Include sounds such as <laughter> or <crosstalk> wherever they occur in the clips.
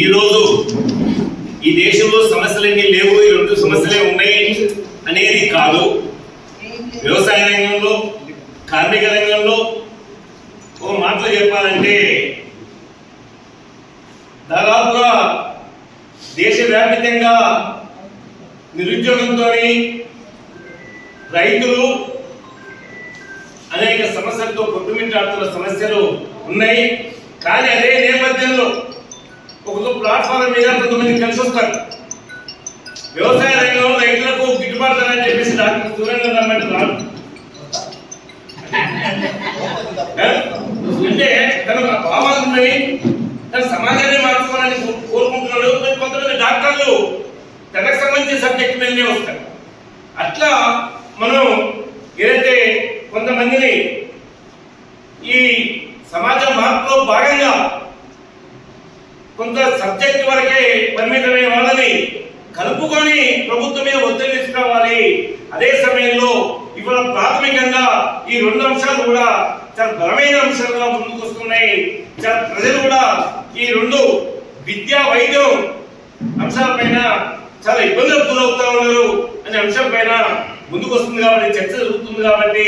ఈరోజు ఈ దేశంలో సమస్యలన్నీ లేవు ఈ రెండు సమస్యలే ఉన్నాయి అనేది కాదు. వ్యవసాయ రంగంలో కార్మిక రంగంలో ఓ మాటలు చెప్పాలంటే దాదాపుగా దేశవ్యాప్తంగా నిరుద్యోగంతో రైతులు అనేక సమస్యలతో కొట్టుమిట్టాడుతున్న సమస్యలు ఉన్నాయి. కానీ అదే నేపథ్యంలో ఒక ప్లాట్ఫామ్ మీద కొంతమంది కలిసి వస్తారు. వ్యవసాయ రంగంలో రైతులకు గిట్టుబాటు అని చెప్పేసి డాక్టర్ రమ్మంటే రాదు? <laughs> అంటే తన భావాలు ఉన్నాయి తన సమాజాన్ని మార్చుకోవాలని కోరుకుంటున్నాడు. కొంతమంది డాక్టర్లు తనకు సంబంధించిన సబ్జెక్ట్ మీదనే వస్తారు. అట్లా మనం ఏదైతే కొంతమందిని ఈ సమాజ మార్పులో భాగంగా కొంత సబ్జెక్ట్ వరకే పరిమితమైన వాళ్ళని కలుపుకొని ప్రభుత్వం మీద ఒత్తిడి తీసుకురావాలి. అదే సమయంలో ఇవాళ ప్రాథమికంగా ఈ రెండు అంశాలు కూడా చాలా బలమైన అంశాలుగా ముందుకు వస్తున్నాయి. చాలా ప్రజలు కూడా ఈ రెండు విద్యా వైద్యం అంశాలపైన చాలా ఇబ్బందులు గురవుతా ఉన్నారు అనే అంశం పైన ముందుకు వస్తుంది కాబట్టి చర్చ జరుగుతుంది కాబట్టి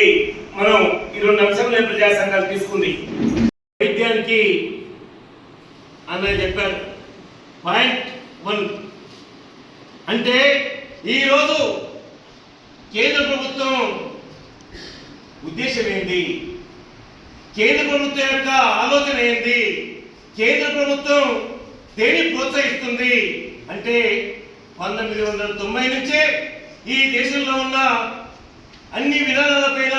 మనం ఈ రెండు అంశాలు ప్రజాసంఘాలు తీసుకుంది. వైద్యానికి అన్నయ్య చెప్పారు పాయింట్ వన్ అంటే ఈరోజు కేంద్ర ప్రభుత్వం ఉద్దేశం ఏంటి కేంద్ర ప్రభుత్వం యొక్క ఆలోచన ఏంటి కేంద్ర ప్రభుత్వం దేని ప్రోత్సహిస్తుంది? అంటే పంతొమ్మిది వందల తొంభై నుంచే ఈ దేశంలో ఉన్న అన్ని విధానాలపైన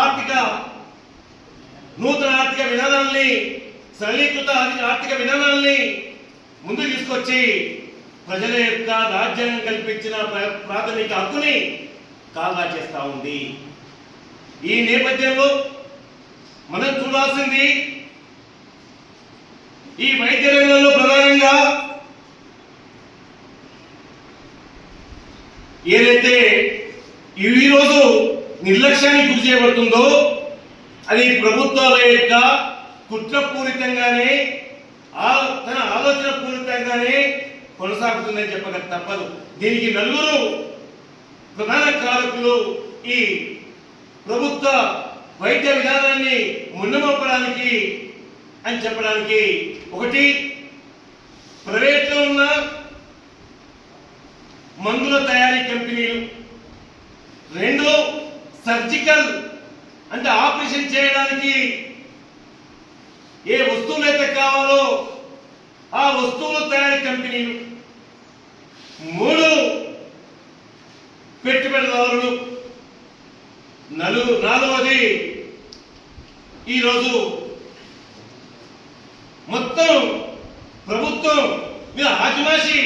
ఆర్థిక నూతన ఆర్థిక విధానాల్ని సరళీకృత ఆర్థిక- విధానాల్ని ముందు తీసుకొచ్చి ప్రజల యొక్క రాజ్యాంగం కల్పించిన ప్రాథమిక హక్కుని కాగా చేస్తా ఉంది. ఈ నేపథ్యంలో మనం చూడాల్సింది ఈ వైద్య రంగంలో ప్రధానంగా ఏదైతే ఈ రోజు నిర్లక్ష్యానికి గురి చేయబడుతుందో అది ప్రభుత్వాల యొక్క కుట్రపూరితంగానే ఆ- తన ఆలోచన పూరితంగానే కొనసాగుతుందని చెప్పక తప్పదు. దీనికి నలుగురు ప్రధాన కారకులు ఈ ప్రభుత్వ వైద్య విధానాన్ని మున్నమొప్పడానికి అని చెప్పడానికి ఒకటి ప్రైవేట్లో ఉన్న మందుల తయారీ కంపెనీలు రెండు సర్జికల్ అంటే ఆపరేషన్ చేయడానికి ఏ వస్తువులు అయితే కావాలో ఆ వస్తువుల తయారీ కంపెనీలు మూడు పెట్టుబడిదారులు. నలు నాలుగవది ఈరోజు మొత్తం ప్రభుత్వం మీద ఆజమాసి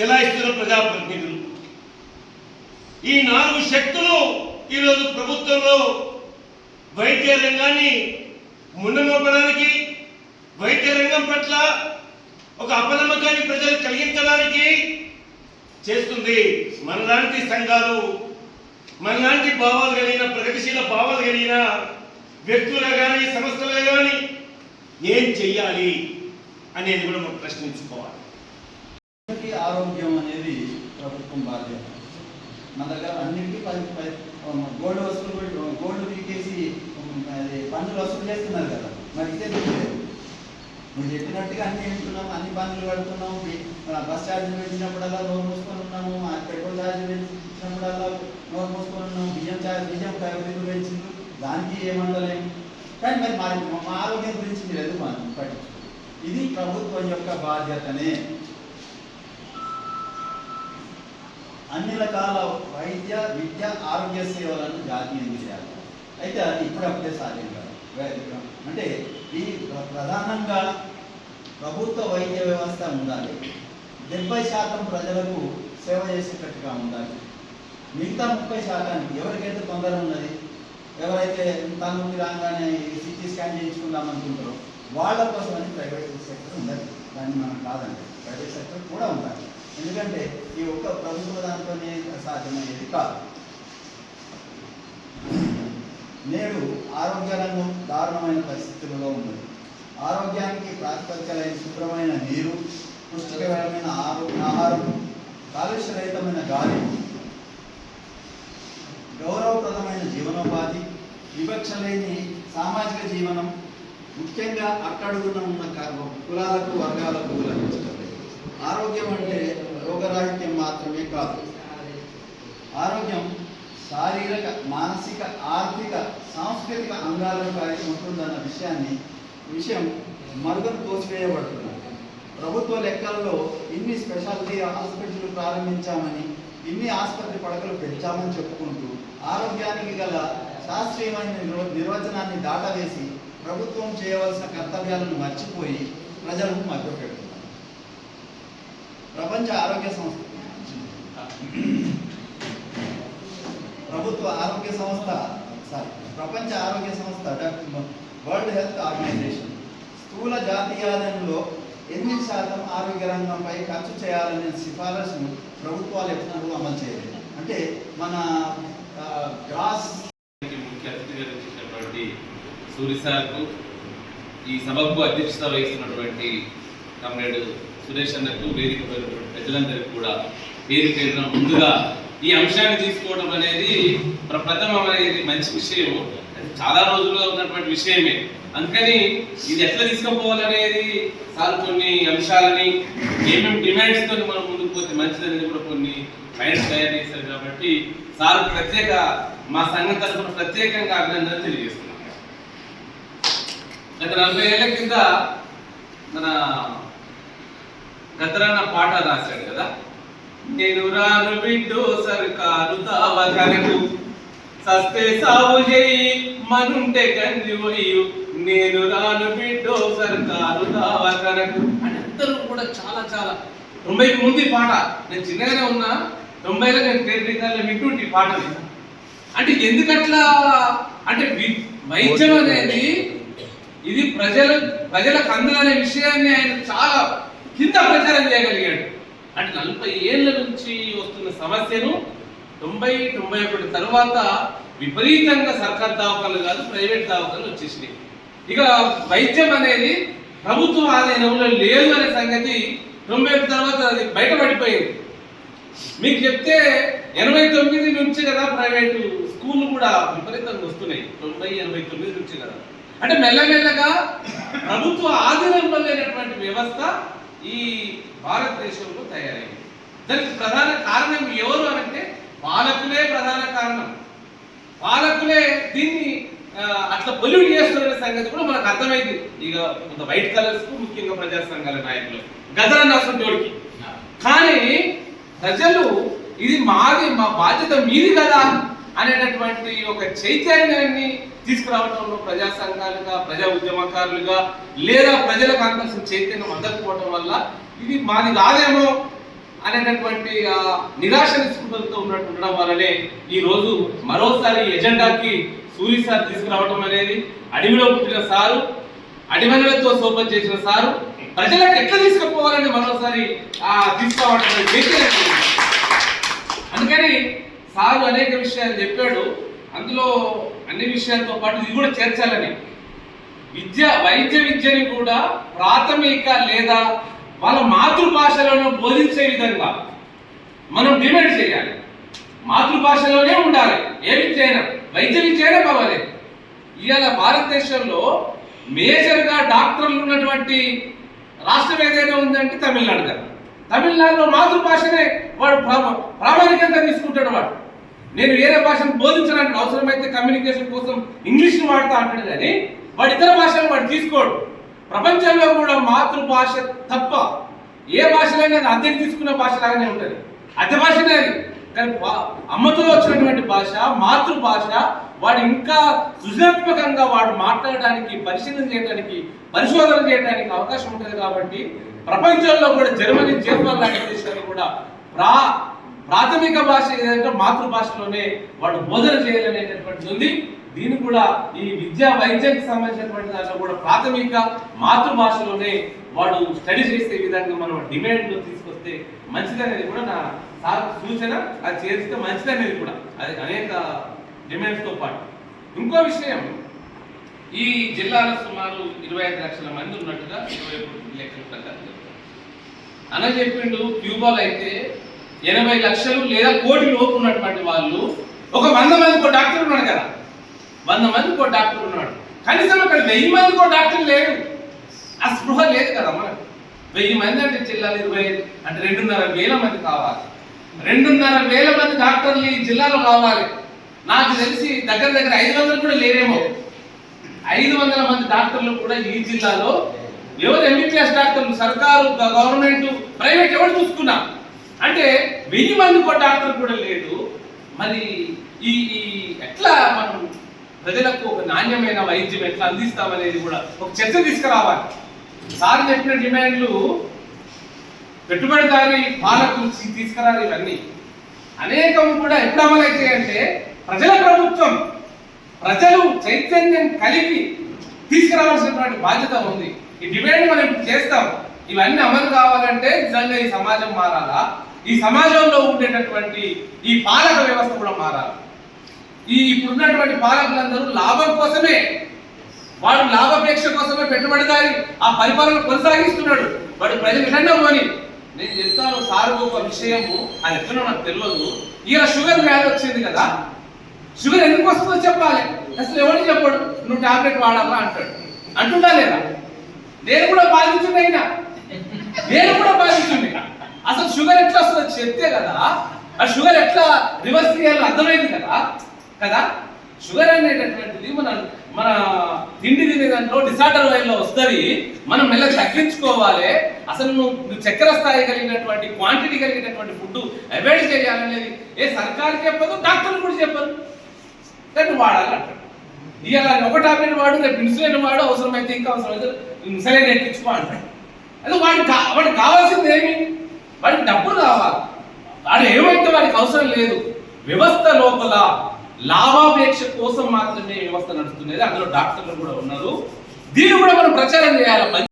చెలాయిస్తున్న ప్రజాప్రతినిధులు. ఈ నాలుగు శక్తులు ఈరోజు ప్రభుత్వంలో వైద్య రంగాన్ని ముందుమోపడానికి వైద్య రంగం పట్ల ఒక అపనమ్మకాన్ని ప్రజలు కలిగించడానికి చేస్తుంది. మనలాంటి సంఘాలు మనలాంటి భావాలు కలిగిన ప్రగతిశీల భావాలు కలిగిన వ్యక్తులు కానీ సంస్థలు కానీ ఏం చెయ్యాలి అనేది కూడా మనం ప్రశ్నించుకోవాలి. ఆరోగ్యం అనేది ప్రభుత్వం బాధ్యత. మన దగ్గర అన్నింటికీ పది పది గోల్డ్ వస్తువులు గోల్డ్ పీకేసి అది పనులు వసూలు చేస్తున్నారు కదా. మరి ఇదే తెలియదు నువ్వు చెప్పినట్టుగా అన్ని వింటున్నాము అన్ని పనులు కడుతున్నాము బస్ ఛార్జీలు పెంచినప్పుడల్లా నోరు మూసుకొని ఉన్నాము పెట్రోల్ ఛార్జీలు పెంచినప్పుడల్లా నోరు మూసుకొని ఉన్నాము బియ్యం ఛార్జ్ బియ్యం ఖరీదు పెంచింది దానికి ఏమంటలేము కానీ మరి మా ఆరోగ్యం గురించి మీరు ఎందుకు మనం ఇది ప్రభుత్వం యొక్క బాధ్యతనే. అన్ని రకాల వైద్య విద్య ఆరోగ్య సేవలను జాతీయం చేయాలి? అయితే అది ఇప్పుడప్పుడే సాధ్యం కాదు. అంటే ఈ ప్రధానంగా ప్రభుత్వ వైద్య వ్యవస్థ ఉండాలి. డెబ్బై శాతం ప్రజలకు సేవ చేసేటట్టుగా ఉండాలి. మిగతా ముప్పై శాతానికి ఎవరికైతే తొందర ఉన్నది ఎవరైతే తలనొప్పి రాగానే సిటీ స్కాన్ చేయించుకుందాం అనుకుంటారో వాళ్ళ అని ప్రైవేట్ సెక్టర్ ఉండాలి. దాన్ని మనం కాదండి. ప్రైవేట్ సెక్టర్ కూడా ఉండాలి. ఎందుకంటే ఈ ఒక్క ప్రభుత్వ దాంతోనే సాధ్యమయ్యేది కాదు. నేడు ఆరోగ్య రంగం దారుణమైన పరిస్థితులలో ఉన్నది. ఆరోగ్యానికి ప్రాతిపదికలైన శుభ్రమైన నీరు పుష్టికరమైన ఆరోగ్య ఆహారం కాలుష్యరహితమైన గాలి గౌరవప్రదమైన జీవనోపాధి వివక్ష లేని సామాజిక జీవనం ముఖ్యంగా అట్టడుగున ఉన్న కులాలకు వర్గాలకు లభించడం ఆరోగ్యం అంటే కాదు. ఆరోగ్యం శారీరక మానసిక ఆర్థిక సాంస్కృతిక అంగాలను కలిగి ఉంటుందన్న విషయాన్ని విషయం మరుగును తోసివేయబడుతున్నది ప్రభుత్వ లెక్కల్లో ఇన్ని స్పెషాలిటీ హాస్పిటల్ ప్రారంభించామని ఇన్ని ఆసుపత్రి పడకలు పెంచామని చెప్పుకుంటూ ఆరోగ్యానికి గల శాస్త్రీయమైన నిర్వ- నిర్వచనాన్ని దాటవేసి ప్రభుత్వం చేయవలసిన కర్తవ్యాలను మర్చిపోయి ప్రజలను మభ్యపెడుతున్నారు. ప్రపంచ ఆరోగ్య సంస్థ ప్రభుత్వ ఆరోగ్య సంస్థ సారీ ప్రపంచ ఆరోగ్య సంస్థ వరల్డ్ హెల్త్ ఆర్గనైజేషన్ స్థూల జాతీయాదంలో ఎనిమిది శాతం ఆరోగ్య రంగంపై ఖర్చు చేయాలనే సిఫారసును ప్రభుత్వాలు ఎప్పుడూ అమలు చేయలేదు. అంటే మన గ్రాస్ ముఖ్య అతిథిగా వచ్చినటువంటి సూరి సార్కు ఈ సభకు అధ్యక్షత వహిస్తున్నటువంటి కామ్రేడ్ సురేష్ అన్నకు వేదిక పెద్దలందరికీ ప్రజలందరికీ కూడా పేరు పేరున ముందుగా ఈ అంశాన్ని తీసుకోవడం అనేది ప్రప్రథమం అనేది మంచి విషయం. చాలా రోజుల్లో ఉన్నటువంటి విషయమే. అందుకని ఇది ఎట్లా తీసుకుపోవాలనేది సార్ కొన్ని అంశాలని ఏమేమి డిమాండ్స్తో మనం ముందుకు పోతే మంచిదనేది కూడా కొన్ని పాయింట్స్ తయారు చేశారు కాబట్టి సార్ ప్రత్యేక మా సంఘం తరఫున ప్రత్యేకంగా అభినందనలు తెలియజేస్తున్నాం గత నలభై ఏళ్ళ కింద మన గతరాన పాట రాశాడు కదా? నేను రాను బిడ్డు సర్కారు దావకనకు సస్తే సాగు చేయి మనుంటే గంజి పోయి నేను రాను బిడ్డు సర్కారు దావకనకు అని అందరూ కూడా చాలా చాలా. తొంభైకి ముందు పాట. నేను చిన్నగానే ఉన్నా తొంభైలో నేను టేప్ రికార్డులో వింటుంటే ఈ అంటే ఎందుకట్లా? అంటే వి- వైద్యం అనేది ఇది ప్రజల ప్రజలకు అందాలనే విషయాన్ని ఆయన చాలా కింద ప్రచారం చేయగలిగాడు. అంటే నలభై ఏళ్ళ నుంచి వస్తున్న సమస్యను తొంభై తొంభై ఒకటి తర్వాత విపరీతంగా సర్కార్ దావకాలు కాదు ప్రైవేట్ దావకాలు వచ్చేసినాయి. ఇక వైద్యం అనేది ప్రభుత్వ ఆధీనంలో లేదు అనే సంగతి తొంభై ఒకటి తర్వాత అది బయటపడిపోయింది. మీకు చెప్తే ఎనభై తొమ్మిది నుంచి కదా ప్రైవేటు స్కూల్ కూడా విపరీతంగా వస్తున్నాయి. తొంభై ఎనభై తొమ్మిది నుంచి కదా. అంటే మెల్లమెల్లగా ప్రభుత్వ ఆధీనంలో లేనటువంటి వ్యవస్థ ఈ భారతదేశంలో తయారైంది. దానికి ప్రధాన కారణం ఎవరు అనంటే పాలకులే ప్రధాన కారణం. పాలకులే దీన్ని అట్లా పొల్యూట్ చేస్తున్న సంగతి కూడా మనకు అర్థమైంది. ఇక కొంత వైట్ కలర్స్కు ముఖ్యంగా ప్రజా సంఘాల నాయకులు. రాష్ట్రం జోడికి కానీ ప్రజలు ఇది మాది మా బాధ్యత మీది కదా. అనేటటువంటి ఒక చైతన్యాన్ని తీసుకురావడంలో ప్రజా సంఘాలుగా ప్రజా ఉద్యమకారులుగా లేదా ప్రజలకు అందాల్సిన చైతన్యం అందకపోవడం వల్ల ఇది మాది కాదేమో అనేటటువంటి నిరాశ నిస్పృహలతో ఉన్నట్టు ఉండడం వల్లనే ఈ రోజు మరోసారి ఎజెండాకి సూరి సార్ తీసుకురావడం అనేది అడవిలో పుట్టిన సారు అడివనులతో సోపం చేసిన సారు ప్రజలకు ఎట్లా తీసుకుపోవాలని మరోసారి తీసుకురావడం సారు అనేక విషయాలు చెప్పాడు. అందులో అన్ని విషయాలతో పాటు ఇది కూడా చేర్చాలని. విద్య వైద్య విద్యని కూడా ప్రాథమిక లేదా వాళ్ళ మాతృభాషలోనే బోధించే విధంగా మనం డిమాండ్ చేయాలి. మాతృభాషలోనే ఉండాలి. ఏ విద్య అయినా వైద్య విద్య అయినా పర్వాలేదు. ఇవాళ భారతదేశంలో మేజర్గా డాక్టర్లు ఉన్నటువంటి రాష్ట్రం ఏదైనా ఉందంటే తమిళనాడు కదా తమిళనాడులో మాతృభాషనే వాడు ప్రామాణికంగా తీసుకుంటాడు వాడు. నేను వేరే భాషను బోధించడానికి అవసరమైతే కమ్యూనికేషన్ కోసం ఇంగ్లీష్ని వాడుతా అంటాడు కానీ వాడు ఇతర భాషను వాడు తీసుకోడు. ప్రపంచంలో కూడా మాతృభాష తప్ప ఏ భాషలైనా అద్దెకి తీసుకున్న భాష లాగానే ఉంటుంది. అద్దె భాషనే అది. కానీ వా- అమ్మతో వచ్చినటువంటి భాష మాతృభాష వాడు ఇంకా సృజనాత్మకంగా వాడు మాట్లాడడానికి పరిశీలన చేయడానికి పరిశోధన చేయడానికి అవకాశం ఉంటుంది కాబట్టి ప్రపంచంలో కూడా జర్మనీ జర్మన్ లాంటి దేశాలు కూడా ప్రా ప్రాథమిక భాష ఏదంటే మాతృభాషలోనే వాడు బోధన చేయాలనేటటువంటిది ఉంది. దీన్ని కూడా ఈ విద్యా వైద్యానికి సంబంధించినటువంటి దాంట్లో కూడా ప్రాథమిక మాతృభాషలోనే వాడు స్టడీ చేసే విధంగా మనం డిమాండ్ తీసుకొస్తే మంచిదనేది కూడా నా సార్ సూచన అది చేస్తే మంచిదనేది కూడా. అది అనేక డిమాండ్స్తో పాటు. ఇంకో విషయం ఈ జిల్లాలో సుమారు ఇరవై ఐదు లక్షల మంది ఉన్నట్టుగా ఇరవై లెక్కల ప్రకారం అన్న చెప్పిండు క్యూబాలో అయితే ఎనభై లక్షలు లేదా కోటి లోపు ఉన్నటువంటి వాళ్ళు ఒక వంద మందికి ఒక డాక్టర్ ఉన్నాడు కదా. వంద మందికి ఒక డాక్టర్ ఉన్నాడు. కనీసం అక్కడ వెయ్యి మందికి ఒక డాక్టర్ లేడు. ఆ స్పృహ లేదు కదా మనకు. వెయ్యి మంది అంటే జిల్లాలో ఇరవై అంటే రెండున్నర వేల మంది కావాలి. రెండున్నర వేల మంది డాక్టర్లు ఈ జిల్లాలో కావాలి. నాకు తెలిసి దగ్గర దగ్గర ఐదు వందలు కూడా లేరేమో. ఐదు వందల మంది డాక్టర్లు కూడా ఈ జిల్లాలో ఎవరు ఎంబీబీఎస్ డాక్టర్లు సర్కారు గవర్నమెంట్ ప్రైవేట్ ఎవరు చూసుకున్నా? అంటే వెయ్యి మంది కూడా డాక్టర్ కూడా లేడు మరి ఈ ఎట్లా మనం ప్రజలకు ఒక నాణ్యమైన వైద్యం ఎట్లా అందిస్తామనేది కూడా ఒక చర్చ తీసుకురావాలి. సార్ చెప్పిన డిమాండ్లు పెట్టుబడిదారి పాలకులు తీ- తీసుకురాలి ఇవన్నీ. అనేకం కూడా ఎప్పుడు అమలైతాయి అంటే ప్రజల ప్రభుత్వం ప్రజలు చైతన్యం కలిగి తీసుకురావాల్సినటువంటి బాధ్యత ఉంది. ఈ డిమాండ్ మనం ఇప్పుడు చేస్తాం. ఇవన్నీ అమలు కావాలంటే నిజంగా ఈ సమాజం మారాలా? ఈ సమాజంలో ఉండేటటువంటి ఈ పాలక వ్యవస్థ కూడా మారాలి. ఈ ఇప్పుడున్నటువంటి పాలకులందరూ లాభం కోసమే వాడు లాభాపేక్ష కోసమే పెట్టుబడిదారి ఆ పరిపాలన కొనసాగిస్తున్నాడు. వాడు ప్రజలు ఎటన్నా పోని. నేను చెప్తాను సార్ ఒక విషయము అది ఎప్పుడో నాకు తెలియదు ఈయన షుగర్ వ్యాధి వచ్చింది కదా. షుగర్ ఎందుకు వస్తుందో చెప్పాలి. అసలు ఎవరు చెప్పాడు? నువ్వు టాబ్లెట్ వాడాలా అంటాడు. అంటుందా లేదా? నేను కూడా బాధించుండే నేను కూడా బాధించుండే అసలు షుగర్ ఎట్లా వస్తుందో చెప్తే కదా ఆ షుగర్ ఎట్లా రివర్స్ చేయాలో అర్థమైంది కదా? కదా? షుగర్ అనేటటువంటిది మన మన తిండి తినే దాంట్లో డిసార్డర్ లైన్లో వస్తుంది. మనం మెల్లగా తగ్గించుకోవాలి. అసలు నువ్వు చక్కెర స్థాయి కలిగినటువంటి క్వాంటిటీ కలిగినటువంటి ఫుడ్ అవాయిడ్ చేయాలనేది ఏ సర్కారు చెప్పదు డాక్టర్లు కూడా చెప్పరు. కానీ నువ్వు వాడాలి ఇవాళ ఒక టాబ్లెట్ వాడు రేపు ఇన్సులిన్ వాడు అవసరమైతే ఇంకా అవసరమైతే ఇన్సులిన్ ఎక్కించుకో అంటాడు. అది వాడికి కా- వాడికి కావాల్సింది ఏమి? వాడికి డబ్బులు కావాలి. వాడు ఏమైతే వాడికి అవసరం లేదు వ్యవస్థ లోపల లాభాపేక్ష కోసం మాత్రమే వ్యవస్థ నడుస్తున్నది. అందులో డాక్టర్లు కూడా ఉన్నారు. దీన్ని కూడా మనం ప్రచారం చేయాలి.